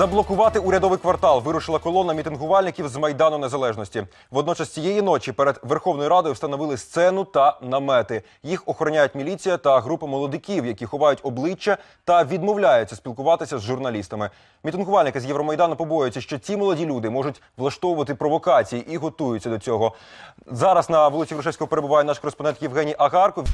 Заблокувати урядовий квартал вирушила колона мітингувальників з майдану незалежності. Водночас цієї ночі перед Верховною Радою встановили сцену та намети. Їх охороняють міліція та група молодиків, які ховають обличчя та відмовляються спілкуватися з журналістами. Мітингувальники з Євромайдану побоюються, що ці молоді люди можуть влаштовувати провокації і готуються до цього. Зараз на вулиці Грушевського перебуває наш кореспондент Євгеній Агарков.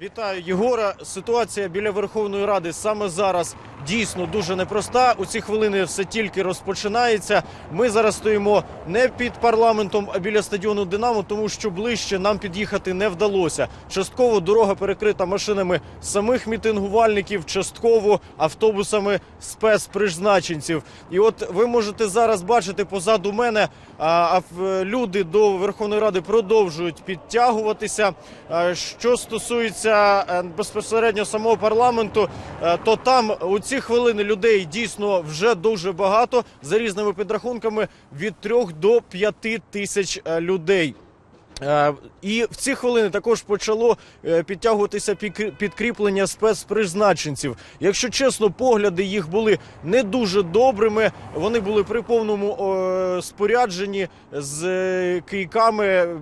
Вітаю, Єгора. Ситуація біля Верховної Ради саме зараз дійсно дуже непроста. У ці хвилини все тільки розпочинається. Ми зараз стоїмо не під парламентом, а біля стадіону Динамо, тому що ближче нам під'їхати не вдалося. Частково дорога перекрита машинами самих мітингувальників, частково автобусами спецпризначенців. І от ви можете зараз бачити позаду мене, а, люди до Верховної Ради продовжують підтягуватися. Що стосується е, безпосередньо самого парламенту, е, то там у ці хвилини людей дійсно вже дуже багато за різними підрахунками від 3 до 5 тисяч е, людей. Е, І в ці хвилини також почало е, підтягуватися підкріплення спецпризначенців. Якщо чесно, погляди їх були не дуже добрими. Вони були при повному спорядженні з кийками.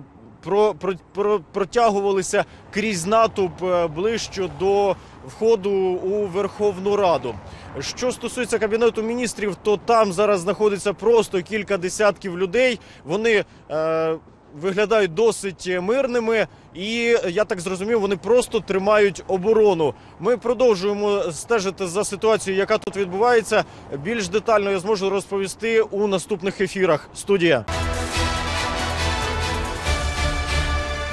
Про, про, про, протягувалися крізь натовп е, ближче до входу у Верховну Раду. Що стосується кабінету міністрів, то там зараз знаходиться просто кілька десятків людей. Вони е, виглядають досить мирними, і я так зрозумів, вони просто тримають оборону. Ми продовжуємо стежити за ситуацією, яка тут відбувається. Більш детально я зможу розповісти у наступних ефірах. Студія.